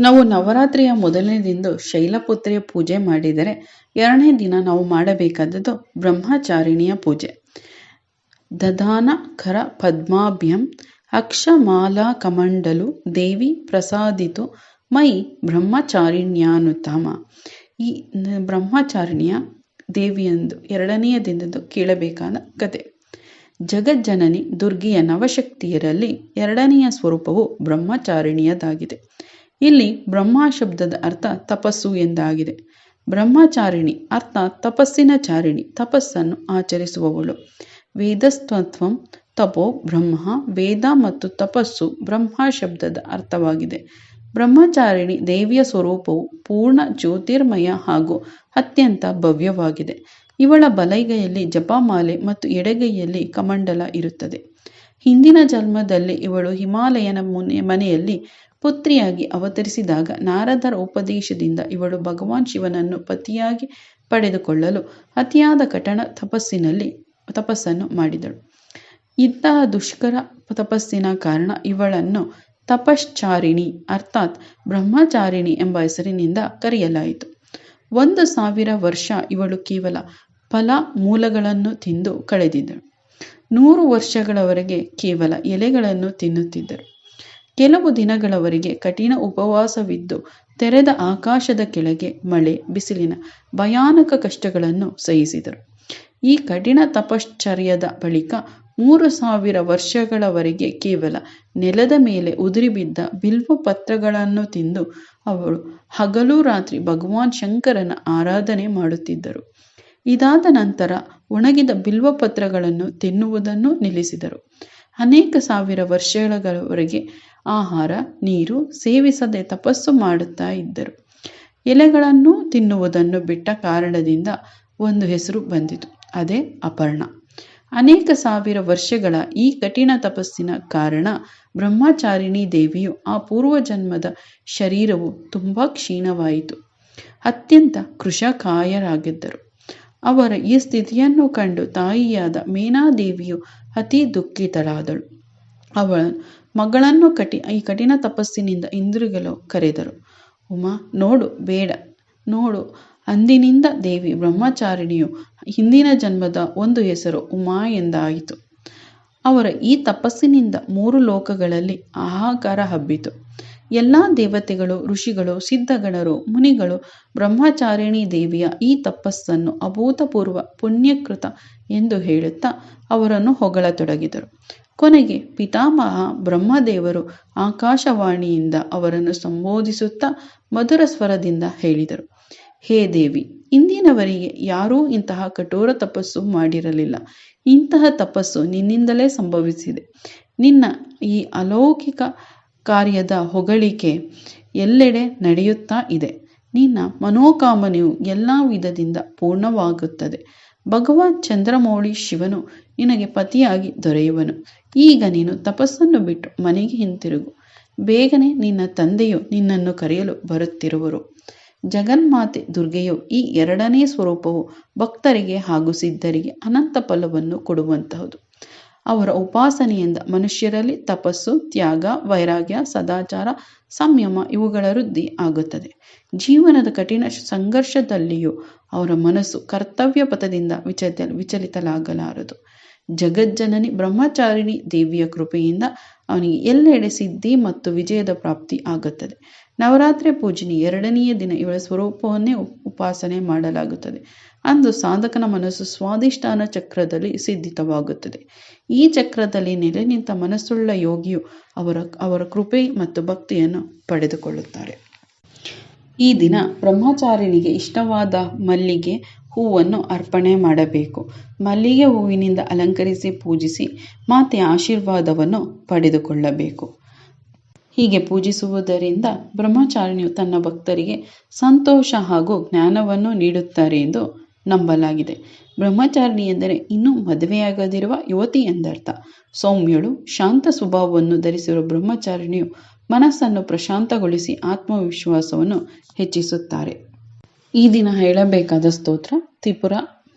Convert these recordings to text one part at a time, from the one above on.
ನಾವು ನವರಾತ್ರಿಯ ಮೊದಲನೇ ದಿನ ಶೈಲಪುತ್ರಿಯ ಪೂಜೆ ಮಾಡಿದರೆ ಎರಡನೇ ದಿನ ನಾವು ಮಾಡಬೇಕಾದದ್ದು ಬ್ರಹ್ಮಚಾರಿಣಿಯ ಪೂಜೆ. ದಧಾನ, ಖರ, ಪದ್ಮಾಭ್ಯಂ ಅಕ್ಷಮಾಲಾಕಮಂಡಲು ದೇವಿ ಪ್ರಸಾದಿತು ಮೈ ಬ್ರಹ್ಮಚಾರಿಣ್ಯಾನುತ್ತಮ. ಈ ಬ್ರಹ್ಮಚಾರಿಣಿಯ ದೇವಿಯಂದು ಎರಡನೆಯ ದಿನದ್ದು ಕೇಳಬೇಕಾದ ಕತೆ. ಜಗಜ್ಜನನಿ ದುರ್ಗೆಯ ನವಶಕ್ತಿಯರಲ್ಲಿ ಎರಡನೆಯ ಸ್ವರೂಪವು ಬ್ರಹ್ಮಚಾರಿಣಿಯದಾಗಿದೆ. ಇಲ್ಲಿ ಬ್ರಹ್ಮ ಶಬ್ದದ ಅರ್ಥ ತಪಸ್ಸು ಎಂದಾಗಿದೆ. ಬ್ರಹ್ಮಚಾರಿಣಿ ಅರ್ಥ ತಪಸ್ಸಿನ ಚಾರಿಣಿ, ತಪಸ್ಸನ್ನು ಆಚರಿಸುವವಳು. ವೇದಸ್ತತ್ವಂ ತಪೋ ಬ್ರಹ್ಮ, ವೇದ ಮತ್ತು ತಪಸ್ಸು ಬ್ರಹ್ಮ ಶಬ್ದದ ಅರ್ಥವಾಗಿದೆ. ಬ್ರಹ್ಮಚಾರಿಣಿ ದೇವಿಯ ಸ್ವರೂಪವು ಪೂರ್ಣ ಜ್ಯೋತಿರ್ಮಯ ಹಾಗೂ ಅತ್ಯಂತ ಭವ್ಯವಾಗಿದೆ. ಇವಳ ಬಲೈಗೈಯಲ್ಲಿ ಜಪಮಾಲೆ ಮತ್ತು ಎಡಗೈಯಲ್ಲಿ ಕಮಂಡಲ ಇರುತ್ತದೆ. ಹಿಂದಿನ ಜನ್ಮದಲ್ಲಿ ಇವಳು ಹಿಮಾಲಯನ ಮುನೆ ಮನೆಯಲ್ಲಿ ಪುತ್ರಿಯಾಗಿ ಅವತರಿಸಿದಾಗ ನಾರದರ ಉಪದೇಶದಿಂದ ಇವಳು ಭಗವಾನ್ ಶಿವನನ್ನು ಪತಿಯಾಗಿ ಪಡೆದುಕೊಳ್ಳಲು ಅತಿಯಾದ ಕಠಿಣ ತಪಸ್ಸಿನಲ್ಲಿ ತಪಸ್ಸನ್ನು ಮಾಡಿದಳು. ಇಂತಹ ದುಷ್ಕರ ತಪಸ್ಸಿನ ಕಾರಣ ಇವಳನ್ನು ತಪಶ್ಚಾರಿಣಿ ಅರ್ಥಾತ್ ಬ್ರಹ್ಮಚಾರಿಣಿ ಎಂಬ ಹೆಸರಿನಿಂದ ಕರೆಯಲಾಯಿತು. ಒಂದು ಸಾವಿರ ವರ್ಷ ಇವಳು ಕೇವಲ ಫಲ ಮೂಲಗಳನ್ನು ತಿಂದು ಕಳೆದಿದ್ದಳು. ನೂರು ವರ್ಷಗಳವರೆಗೆ ಕೇವಲ ಎಲೆಗಳನ್ನು ತಿನ್ನುತ್ತಿದ್ದರು. ಕೆಲವು ದಿನಗಳವರೆಗೆ ಕಠಿಣ ಉಪವಾಸವಿದ್ದು ತೆರೆದ ಆಕಾಶದ ಕೆಳಗೆ ಮಳೆ, ಬಿಸಿಲಿನ ಭಯಾನಕ ಕಷ್ಟಗಳನ್ನು ಸಹಿಸಿದರು. ಈ ಕಠಿಣ ತಪಶ್ಚರ್ಯದ ಬಳಿಕ ಮೂರು ಸಾವಿರ ವರ್ಷಗಳವರೆಗೆ ಕೇವಲ ನೆಲದ ಮೇಲೆ ಉದುರಿಬಿದ್ದ ಬಿಲ್ವ ಪತ್ರಗಳನ್ನು ತಿಂದು ಅವರು ಹಗಲು ರಾತ್ರಿ ಭಗವಾನ್ ಶಂಕರನ ಆರಾಧನೆ ಮಾಡುತ್ತಿದ್ದರು. ಇದಾದ ನಂತರ ಒಣಗಿದ ಬಿಲ್ವ ಪತ್ರಗಳನ್ನು ತಿನ್ನುವುದನ್ನು ನಿಲ್ಲಿಸಿದರು. ಅನೇಕ ಸಾವಿರ ವರ್ಷಗಳವರೆಗೆ ಆಹಾರ, ನೀರು, ಸೇವಿಸದೆ ತಪಸ್ಸು ಮಾಡುತ್ತಾ ಇದ್ದರು. ಎಲೆಗಳನ್ನು ತಿನ್ನುವುದನ್ನು ಬಿಟ್ಟ ಕಾರಣದಿಂದ ಒಂದು ಹೆಸರು ಬಂದಿತು, ಅದೇ ಅಪರ್ಣ. ಅನೇಕ ಸಾವಿರ ವರ್ಷಗಳ ಈ ಕಠಿಣ ತಪಸ್ಸಿನ ಕಾರಣ ಬ್ರಹ್ಮಚಾರಿಣಿ ದೇವಿಯು ಆ ಪೂರ್ವಜನ್ಮದ ಶರೀರವು ತುಂಬ ಕ್ಷೀಣವಾಯಿತು. ಅತ್ಯಂತ ಕೃಶಕಾಯರಾಗಿದ್ದರು ಅವರ ಈ ಸ್ಥಿತಿಯನ್ನು ಕಂಡು ತಾಯಿಯಾದ ಮೇನಾದೇವಿಯು ಅತಿ ದುಃಖಿತಳಾದಳು. ಅವಳ ಮಗಳನ್ನು ಕಠಿ ಈ ಕಠಿಣ ತಪಸ್ಸಿನಿಂದ ಹಿಂದಿರುಗಲು ಕರೆದರು. ಉಮಾ, ನೋಡು, ಬೇಡ. ನೋಡು, ಅಂದಿನಿಂದ ದೇವಿ, ಬ್ರಹ್ಮಚಾರಿಣಿಯು ಹಿಂದಿನ ಜನ್ಮದ ಒಂದು ಹೆಸರು ಉಮಾ ಎಂದಾಯಿತು. ಅವರ ಈ ತಪಸ್ಸಿನಿಂದ ಮೂರು ಲೋಕಗಳಲ್ಲಿ ಹಾಹಾಕಾರ ಹಬ್ಬಿತು. ಎಲ್ಲ ದೇವತೆಗಳು, ಋಷಿಗಳು, ಸಿದ್ಧಗಣರು, ಮುನಿಗಳು, ಬ್ರಹ್ಮಚಾರಿಣಿ ದೇವಿಯ ಈ ತಪಸ್ಸನ್ನು ಅಭೂತಪೂರ್ವ ಪುಣ್ಯಕೃತ ಎಂದು ಹೇಳುತ್ತಾ ಅವರನ್ನು ಹೊಗಳತೊಡಗಿದರು. ಕೊನೆಗೆ ಪಿತಾಮಹ ಬ್ರಹ್ಮದೇವರು ಆಕಾಶವಾಣಿಯಿಂದ ಅವರನ್ನು ಸಂಬೋಧಿಸುತ್ತಾ ಮಧುರ ಸ್ವರದಿಂದ ಹೇಳಿದರು, ಹೇ ದೇವಿ, ಇಂದಿನವರಿಗೆ ಯಾರೂ ಇಂತಹ ಕಠೋರ ತಪಸ್ಸು ಮಾಡಿರಲಿಲ್ಲ. ಇಂತಹ ತಪಸ್ಸು ನಿನ್ನಿಂದಲೇ ಸಂಭವಿಸಿದೆ. ನಿನ್ನ ಈ ಅಲೌಕಿಕ ಕಾರ್ಯದ ಹೊಗಳಿಕೆ ಎಲ್ಲೆಡೆ ನಡೆಯುತ್ತಾ ಇದೆ. ನಿನ್ನ ಮನೋಕಾಮನೆಯು ಎಲ್ಲ ವಿಧದಿಂದ ಪೂರ್ಣವಾಗುತ್ತದೆ. ಭಗವಾನ್ ಚಂದ್ರಮೌಳಿ ಶಿವನು ನಿನಗೆ ಪತಿಯಾಗಿ ದೊರೆಯುವನು. ಈಗ ನೀನು ತಪಸ್ಸನ್ನು ಬಿಟ್ಟು ಮನೆಗೆ ಹಿಂತಿರುಗು. ಬೇಗನೆ ನಿನ್ನ ತಂದೆಯು ನಿನ್ನನ್ನು ಕರೆಯಲು ಬರುತ್ತಿರುವರು. ಜಗನ್ಮಾತೆ ದುರ್ಗೆಯು ಈ ಎರಡನೇ ಸ್ವರೂಪವು ಭಕ್ತರಿಗೆ ಹಾಗೂ ಸಿದ್ಧರಿಗೆ ಅನಂತ ಫಲವನ್ನು ಕೊಡುವಂತಹದು. ಅವರ ಉಪಾಸನೆಯಿಂದ ಮನುಷ್ಯರಲ್ಲಿ ತಪಸ್ಸು, ತ್ಯಾಗ, ವೈರಾಗ್ಯ, ಸದಾಚಾರ, ಸಂಯಮ ಇವುಗಳ ವೃದ್ಧಿ ಆಗುತ್ತದೆ. ಜೀವನದ ಕಠಿಣ ಸಂಘರ್ಷದಲ್ಲಿಯೂ ಅವರ ಮನಸ್ಸು ಕರ್ತವ್ಯ ಪಥದಿಂದ ವಿಚಲಿತ ವಿಚಲಿತಲಾಗಲಾರದು. ಜಗಜ್ಜನನಿ ಬ್ರಹ್ಮಚಾರಿಣಿ ದೇವಿಯ ಕೃಪೆಯಿಂದ ಅವನಿಗೆ ಎಲ್ಲೆಡೆ ಸಿದ್ಧಿ ಮತ್ತು ವಿಜಯದ ಪ್ರಾಪ್ತಿ ಆಗುತ್ತದೆ. ನವರಾತ್ರಿ ಪೂಜನೆ ಎರಡನೆಯ ದಿನ ಇವಳ ಸ್ವರೂಪವನ್ನೇ ಉಪಾಸನೆ ಮಾಡಲಾಗುತ್ತದೆ. ಅಂದು ಸಾಧಕನ ಮನಸ್ಸು ಸ್ವಾಧಿಷ್ಠಾನ ಚಕ್ರದಲ್ಲಿ ಸಿದ್ಧಿತವಾಗುತ್ತದೆ. ಈ ಚಕ್ರದಲ್ಲಿ ನೆಲೆ ನಿಂತ ಮನಸ್ಸುಳ್ಳ ಯೋಗಿಯು ಅವರ ಅವರ ಕೃಪೆ ಮತ್ತು ಭಕ್ತಿಯನ್ನು ಪಡೆದುಕೊಳ್ಳುತ್ತಾರೆ. ಈ ದಿನ ಬ್ರಹ್ಮಚಾರಿಣಿಗೆ ಇಷ್ಟವಾದ ಮಲ್ಲಿಗೆ ಹೂವನ್ನು ಅರ್ಪಣೆ ಮಾಡಬೇಕು. ಮಲ್ಲಿಗೆ ಹೂವಿನಿಂದ ಅಲಂಕರಿಸಿ ಪೂಜಿಸಿ ಮಾತೆಯ ಆಶೀರ್ವಾದವನ್ನು ಪಡೆದುಕೊಳ್ಳಬೇಕು. ಹೀಗೆ ಪೂಜಿಸುವುದರಿಂದ ಬ್ರಹ್ಮಚಾರಿಣಿಯು ತನ್ನ ಭಕ್ತರಿಗೆ ಸಂತೋಷ ಹಾಗೂ ಜ್ಞಾನವನ್ನು ನೀಡುತ್ತಾರೆ ಎಂದು ನಂಬಲಾಗಿದೆ. ಬ್ರಹ್ಮಚಾರಿಣಿ ಎಂದರೆ ಇನ್ನೂ ಮದುವೆಯಾಗದಿರುವ ಯುವತಿ ಎಂದರ್ಥ. ಸೌಮ್ಯಳು ಶಾಂತ ಸ್ವಭಾವವನ್ನು ಧರಿಸಿರುವ ಬ್ರಹ್ಮಚಾರಿಣಿಯು ಮನಸ್ಸನ್ನು ಪ್ರಶಾಂತಗೊಳಿಸಿ ಆತ್ಮವಿಶ್ವಾಸವನ್ನು ಹೆಚ್ಚಿಸುತ್ತಾರೆ. ಈ ದಿನ ಹೇಳಬೇಕಾದ ಸ್ತೋತ್ರ, ತ್ರಿಪುರ,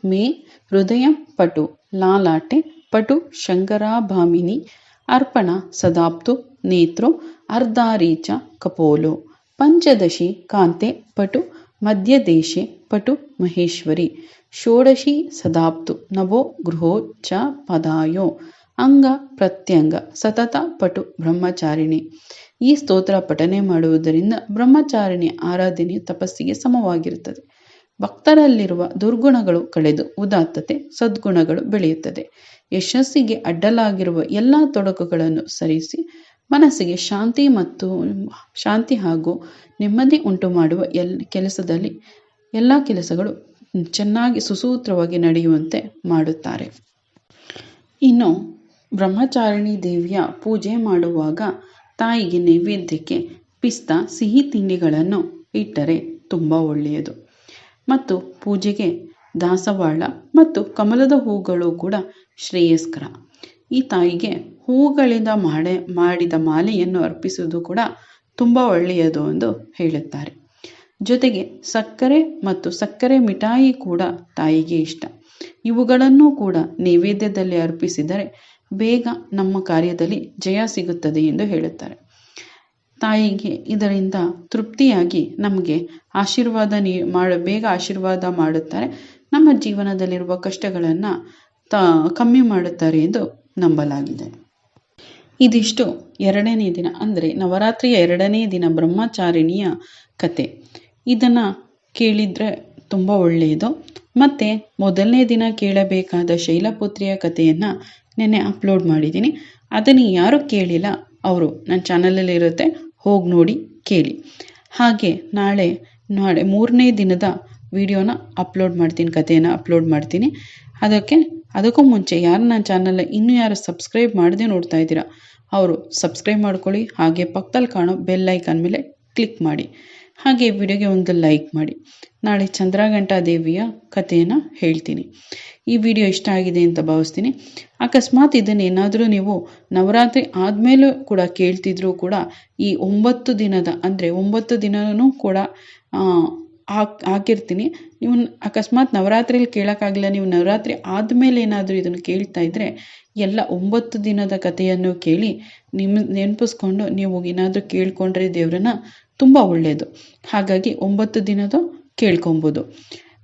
ಮೇ, ಹೃದಯ, ಪಟು, ಲಾಲಾಟೆ, ಪಟು, ಶಂಕರಾಭಾಮಿನಿ ಅರ್ಪಣ ಸದಾಪ್ತು, ನೇತ್ರೋ, ಅರ್ಧಾರೀಚ, ಕಪೋಲೋ, ಪಂಚದಶಿ, ಕಾಂತೆ, ಪಟು, ಮಧ್ಯದೇಶೆ, ಪಟು, ಮಹೇಶ್ವರಿ, ಷೋಡಶಿ, ಸದಾಪ್ತು, ನವೋ, ಗೃಹೋ, ಚ, ಪದಾಯೋ, ಅಂಗ, ಪ್ರತ್ಯಂಗ, ಸತತ, ಪಟು, ಬ್ರಹ್ಮಚಾರಿಣಿ. ಈ ಸ್ತೋತ್ರ ಪಠನೆ ಮಾಡುವುದರಿಂದ ಬ್ರಹ್ಮಚಾರಿಣಿ ಆರಾಧನೆ ತಪಸ್ಸಿಗೆ ಸಮವಾಗಿರುತ್ತದೆ. ಭಕ್ತರಲ್ಲಿರುವ ದುರ್ಗುಣಗಳು ಕಳೆದು ಉದಾತ್ತತೆ, ಸದ್ಗುಣಗಳು ಬೆಳೆಯುತ್ತದೆ. ಯಶಸ್ಸಿಗೆ ಅಡ್ಡಲಾಗಿರುವ ಎಲ್ಲ ತೊಡಕುಗಳನ್ನು ಸರಿಸಿ, ಮನಸ್ಸಿಗೆ ಶಾಂತಿ ಮತ್ತು ಶಾಂತಿ ಹಾಗೂ ನೆಮ್ಮದಿ ಉಂಟು ಮಾಡುವ ಎಲ್, ಕೆಲಸದಲ್ಲಿ ಎಲ್ಲ ಕೆಲಸಗಳು ಚೆನ್ನಾಗಿ ಸುಸೂತ್ರವಾಗಿ ನಡೆಯುವಂತೆ ಮಾಡುತ್ತಾರೆ. ಇನ್ನು ಬ್ರಹ್ಮಚಾರಿಣಿ ದೇವಿಯ ಪೂಜೆ ಮಾಡುವಾಗ ತಾಯಿಗೆ ನೈವೇದ್ಯಕ್ಕೆ ಪಿಸ್ತಾ ಸಿಹಿ ತಿಂಡಿಗಳನ್ನು ಇಟ್ಟರೆ ತುಂಬ ಒಳ್ಳೆಯದು. ಮತ್ತು ಪೂಜೆಗೆ ದಾಸವಾಳ ಮತ್ತು ಕಮಲದ ಹೂಗಳು ಕೂಡ ಶ್ರೇಯಸ್ಕರ. ಈ ತಾಯಿಗೆ ಹೂಗಳಿಂದ ಮಾಡೆ, ಮಾಡಿದ ಮಾಲೆಯನ್ನು ಅರ್ಪಿಸುವುದು ಕೂಡ ತುಂಬ ಒಳ್ಳೆಯದು ಎಂದು ಹೇಳುತ್ತಾರೆ. ಜೊತೆಗೆ ಸಕ್ಕರೆ ಮತ್ತು ಸಕ್ಕರೆ ಮಿಠಾಯಿ ಕೂಡ ತಾಯಿಗೆ ಇಷ್ಟ. ಇವುಗಳನ್ನು ಕೂಡ ನೈವೇದ್ಯದಲ್ಲಿ ಅರ್ಪಿಸಿದರೆ ಬೇಗ ನಮ್ಮ ಕಾರ್ಯದಲ್ಲಿ ಜಯ ಸಿಗುತ್ತದೆ ಎಂದು ಹೇಳುತ್ತಾರೆ. ತಾಯಿಗೆ ಇದರಿಂದ ತೃಪ್ತಿಯಾಗಿ ನಮಗೆ ಆಶೀರ್ವಾದ ನೀ, ಮಾಡ, ಬೇಗ ಆಶೀರ್ವಾದ ಮಾಡುತ್ತಾರೆ. ನಮ್ಮ ಜೀವನದಲ್ಲಿರುವ ಕಷ್ಟಗಳನ್ನು ತ, ಕಮ್ಮಿ ಮಾಡುತ್ತಾರೆ ಎಂದು ನಂಬಲಾಗಿದೆ. ಇದಿಷ್ಟು ಎರಡನೇ ದಿನ, ಅಂದರೆ ನವರಾತ್ರಿಯ ಎರಡನೇ ದಿನ ಬ್ರಹ್ಮಚಾರಿಣಿಯ ಕತೆ. ಇದನ್ನು ಕೇಳಿದರೆ ತುಂಬ ಒಳ್ಳೆಯದು. ಮತ್ತು ಮೊದಲನೇ ದಿನ ಕೇಳಬೇಕಾದ ಶೈಲಪುತ್ರಿಯ ಕಥೆಯನ್ನು ನೆನ್ನೆ ಅಪ್ಲೋಡ್ ಮಾಡಿದ್ದೀನಿ. ಅದನ್ನು ಯಾರು ಕೇಳಿಲ್ಲ, ಅವರು ನನ್ನ ಚಾನಲಲ್ಲಿ ಇರುತ್ತೆ ಹೋಗಿ ನೋಡಿ ಕೇಳಿ. ಹಾಗೆ ನಾಳೆ ನಾಳೆ ಮೂರನೇ ದಿನದ ವಿಡಿಯೋನ ಅಪ್ಲೋಡ್ ಮಾಡ್ತೀನಿ, ಕಥೆಯನ್ನು ಅಪ್ಲೋಡ್ ಮಾಡ್ತೀನಿ. ಅದಕ್ಕೆ, ಅದಕ್ಕೂ ಮುಂಚೆ ಯಾರು ನನ್ನ ಚಾನಲ್ ಇನ್ನೂ ಯಾರು ಸಬ್ಸ್ಕ್ರೈಬ್ ಮಾಡದೆ ನೋಡ್ತಾ ಇದ್ದೀರಾ, ಅವರು ಸಬ್ಸ್ಕ್ರೈಬ್ ಮಾಡ್ಕೊಳ್ಳಿ, ಹಾಗೆ ಪಕ್ಕದಲ್ಲಿ ಕಾಣೋ ಬೆಲ್ ಐಕಾನ್ ಮೇಲೆ ಕ್ಲಿಕ್ ಮಾಡಿ. ಹಾಗೆ ವಿಡಿಯೋಗೆ ಒಂದು ಲೈಕ್ ಮಾಡಿ. ನಾಳೆ ಚಂದ್ರಘಂಟಾ ದೇವಿಯ ಕಥೆಯನ್ನು ಹೇಳ್ತೀನಿ. ಈ ವಿಡಿಯೋ ಇಷ್ಟ ಆಗಿದೆ ಅಂತ ಭಾವಿಸ್ತೀನಿ. ಅಕಸ್ಮಾತ್ ಇದನ್ನು ಏನಾದರೂ ನೀವು ನವರಾತ್ರಿ ಆದಮೇಲೂ ಕೂಡ ಕೇಳ್ತಿದ್ರೂ ಕೂಡ ಈ ಒಂಬತ್ತು ದಿನದ, ಅಂದರೆ ಒಂಬತ್ತು ದಿನವೂ ಕೂಡ ಹಾಕ್, ಹಾಕಿರ್ತೀನಿ. ನೀವು ಅಕಸ್ಮಾತ್ ನವರಾತ್ರಿಯಲ್ಲಿ ಕೇಳೋಕ್ಕಾಗಲಿಲ್ಲ, ನೀವು ನವರಾತ್ರಿ ಆದಮೇಲೆ ಏನಾದರೂ ಇದನ್ನು ಕೇಳ್ತಾ ಇದ್ದರೆ ಎಲ್ಲ ಒಂಬತ್ತು ದಿನದ ಕಥೆಯನ್ನು ಕೇಳಿ ನಿಮ್ಮ ನೆನಪಿಸ್ಕೊಂಡು ನೀವು ಏನಾದರೂ ಕೇಳ್ಕೊಂಡ್ರೆ ದೇವ್ರನ್ನ ತುಂಬ ಒಳ್ಳೆಯದು ಹಾಗಾಗಿ ಒಂಬತ್ತು ದಿನದ ಕೇಳ್ಕೊಬೋದು.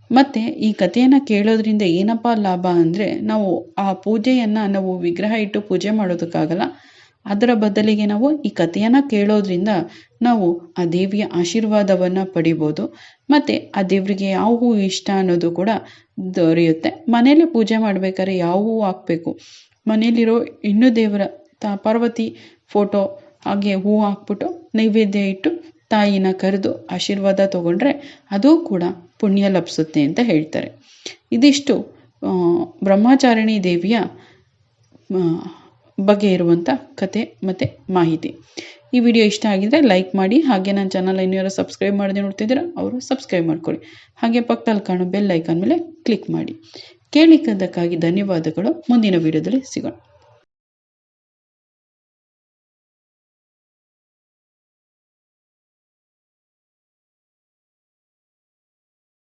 ಮತ್ತು ಈ ಕಥೆಯನ್ನು ಕೇಳೋದ್ರಿಂದ ಏನಪ್ಪ ಲಾಭ ಅಂದರೆ ನಾವು ಆ ಪೂಜೆಯನ್ನು ನಾವು ವಿಗ್ರಹ ಇಟ್ಟು ಪೂಜೆ ಮಾಡೋದಕ್ಕಾಗಲ್ಲ. ಅದರ ಬದಲಿಗೆ ನಾವು ಈ ಕಥೆಯನ್ನು ಕೇಳೋದ್ರಿಂದ ನಾವು ಆ ದೇವಿಯ ಆಶೀರ್ವಾದವನ್ನು ಪಡಿಬೋದು. ಮತ್ತು ಆ ದೇವರಿಗೆ ಯಾವ ಹೂ ಇಷ್ಟ ಅನ್ನೋದು ಕೂಡ ದೊರೆಯುತ್ತೆ. ಮನೇಲಿ ಪೂಜೆ ಮಾಡಬೇಕಾದ್ರೆ ಯಾವ ಹೂ ಹಾಕಬೇಕು? ಮನೇಲಿರೋ ಇನ್ನೂ ದೇವರ ತಾ, ಪಾರ್ವತಿ ಫೋಟೋ ಹಾಗೆ ಹೂ ಹಾಕ್ಬಿಟ್ಟು ನೈವೇದ್ಯ ಇಟ್ಟು ತಾಯಿನ ಕರೆದು ಆಶೀರ್ವಾದ ತಗೊಂಡ್ರೆ ಅದು ಕೂಡ ಪುಣ್ಯ ಲಭಿಸುತ್ತೆ ಅಂತ ಹೇಳ್ತಾರೆ. ಇದಿಷ್ಟು ಬ್ರಹ್ಮಚಾರಿಣಿ ದೇವಿಯ ಬಗ್ಗೆ ಇರುವಂಥ ಕತೆ ಮತ್ತು ಮಾಹಿತಿ. ಈ ವಿಡಿಯೋ ಇಷ್ಟ ಆಗಿದ್ದರೆ ಲೈಕ್ ಮಾಡಿ, ಹಾಗೆ ನನ್ನ ಚಾನಲ್ ಇನ್ನೂ ಯಾರು ಸಬ್ಸ್ಕ್ರೈಬ್ ಮಾಡದೆ ನೋಡ್ತಿದ್ದೀರಾ ಅವರು ಸಬ್ಸ್ಕ್ರೈಬ್ ಮಾಡ್ಕೊಳ್ಳಿ. ಹಾಗೆ ಪಕ್ಕದಲ್ಲಿ ಕಾಣೋ ಬೆಲ್ ಐಕಾನ್ ಮೇಲೆ ಕ್ಲಿಕ್ ಮಾಡಿ. ಕೇಳಿದ್ದಕ್ಕಾಗಿ ಧನ್ಯವಾದಗಳು. ಮುಂದಿನ ವಿಡಿಯೋದಲ್ಲಿ ಸಿಗೋಣ.